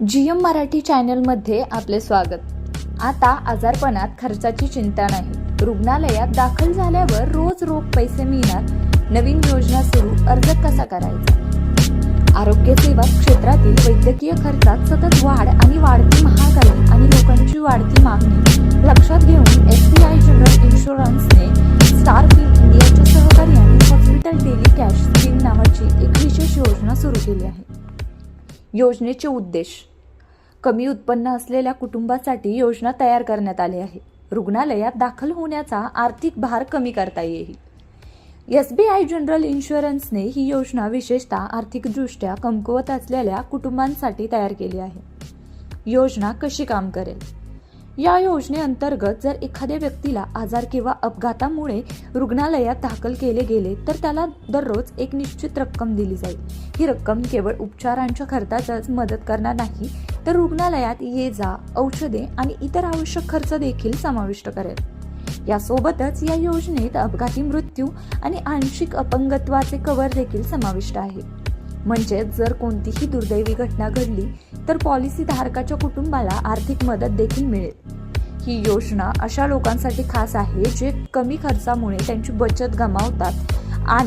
G M Marathi चॅनलमध्ये आपले स्वागत. आता आजारपणात खर्चाची चिंता नाही. रुग्णालयात दाखल झाल्यावर रोज रोख पैसे मिळणार. नवीन योजना सुरू. अर्ज कसा करायचा? आरोग्य सेवा क्षेत्रातील वैद्यकीय खर्चात सतत वाढ आणि वाढती महागाई आणि लोकांची वाढती मागणी. लक्षात घेऊन एस बी आय जनरल इन्शुरन्सने स्टार फिल्म इंडियाच्या सहकार्याने हॉस्पिटल डेली कॅश स्कीम नावाची एक विशेष योजना सुरू केली आहे. योजनेचे उद्देश. कमी उत्पन्न असलेल्या कुटुंबासाठी योजना तयार करण्यात आली आहे. रुग्णालयात दाखल होण्याचा आर्थिक भार कमी करता येईल. एस बी आय जनरल इन्शुरन्सने ही योजना विशेषतः आर्थिकदृष्ट्या कमकुवत असलेल्या कुटुंबांसाठी तयार केली आहे. योजना कशी काम करेल? या योजनेअंतर्गत जर एखाद्या व्यक्तीला आजार किंवा अपघातामुळे रुग्णालयात दाखल केले गेले तर त्याला दररोज एक निश्चित रक्कम दिली जाईल. ही रक्कम केवळ उपचारांच्या खर्चातच मदत करणार नाही तर रुग्णालयात ये जा औषधे आणि इतर आवश्यक खर्च देखील समाविष्ट करेल. यासोबतच या योजनेत अपघाती मृत्यू आणि आंशिक अपंगत्वाचे कव्हर देखील समाविष्ट आहे. म्हणजेच जर कोणतीही दुर्दैवी घटना घडली तर पॉलिसी धारकाच्या कुटुंबाला आर्थिक मदत देखील मिळेल. ही योजना अशा लोकांसाठी खास आहे जे कमी खर्चामुळे त्यांची बचत गमावतात.